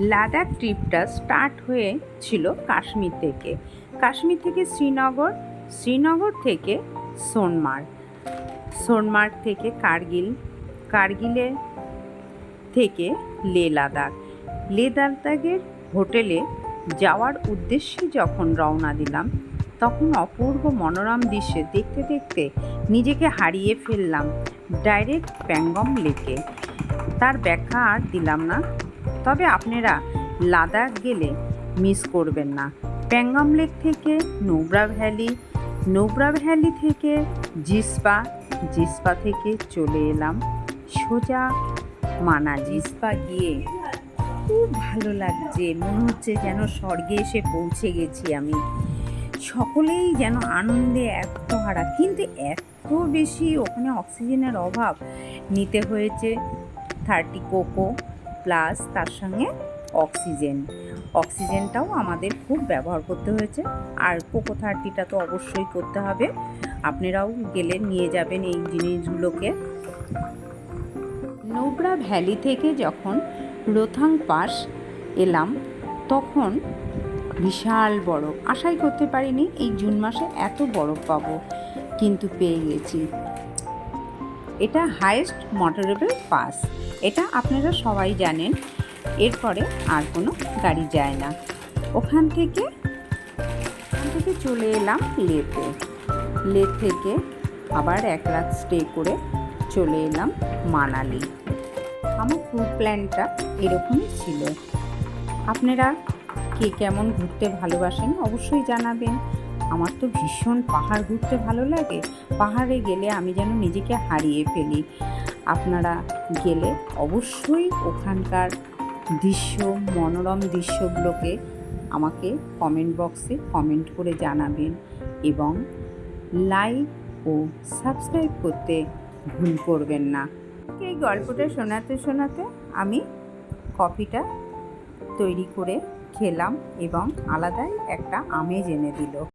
লাদাখ ট্রিপটা স্টার্ট হয়েছিল কাশ্মীর থেকে। কাশ্মীর থেকে শ্রীনগর শ্রীনগর থেকে সোনমার্গ। সোনমার্গ থেকে কার্গিল, কার্গিলে থেকে লে লাদাখ। লে লাদাখের হোটেলে যাওয়ার উদ্দেশ্যে যখন রওনা দিলাম, তখন অপূর্ব মনোরম দৃশ্যে দেখতে দেখতে নিজেকে হারিয়ে ফেললাম ডাইরেক্ট প্যাঙ্গম লেকে। তার ব্যাখ্যা আর দিলাম না। তবে আপনারা লাদাখ গেলে মিস করবেন না। প্যাঙ্গম লেক থেকে নোবরা ভ্যালি নোবরা ভ্যালি থেকে জিসপা জিসপা থেকে চলে এলাম সোজা মানা জিসপা গিয়ে। খুব ভালো লাগছে, মনে হচ্ছে যেন স্বর্গে এসে পৌঁছে গেছি আমি। সকলেই যেন আনন্দে হারা কিন্তু এত বেশি ওখানে অক্সিজেনের অভাব। নিতে হয়েছে থার্টি কোকো প্লাস তার সঙ্গে অক্সিজেন। অক্সিজেনটাও আমাদের খুব ব্যবহার করতে হয়েছে। আর কোকো থার্টিটা তো অবশ্যই করতে হবে। আপনারাও গেলে নিয়ে যাবেন এই জিনিসগুলোকে। নোবরা ভ্যালি থেকে যখন রোথাং পাস এলাম, তখন বিশাল বরফ। আশাই করতে পারিনি এই জুন মাসে এত বরফ পাবো, কিন্তু পেয়ে গেছি। এটা হাইয়েস্ট মোটরেবল পাস। এটা আপনারা সবাই জানেন, এরপরে আর কোনো গাড়ি যায় না। ওখান থেকে ওখান থেকে চলে এলাম লেতে। লে থেকে আবার এক রাত স্টে করে চলে এলাম মানালি। আমার ট্যুর প্ল্যানটা এরকমই ছিল। আপনারা কে কেমন ঘুরতে ভালোবাসেন অবশ্যই জানাবেন। আমার তো ভীষণ পাহাড় ঘুরতে ভালো লাগে। পাহাড়ে গেলে আমি যেন নিজেকে হারিয়ে ফেলি। আপনারা গেলে অবশ্যই ওখানকার দৃশ্য, মনোরম দৃশ্যগুলোকে আমাকে কমেন্ট বক্সে কমেন্ট করে জানাবেন এবং লাইক ও সাবস্ক্রাইব করতে ভুল করবেন না। এই গল্পটা শোনাতে শোনাতে আমি কফিটা তৈরি করে খেলাম এবং আলাদাই একটা আমেজ এনে দিল।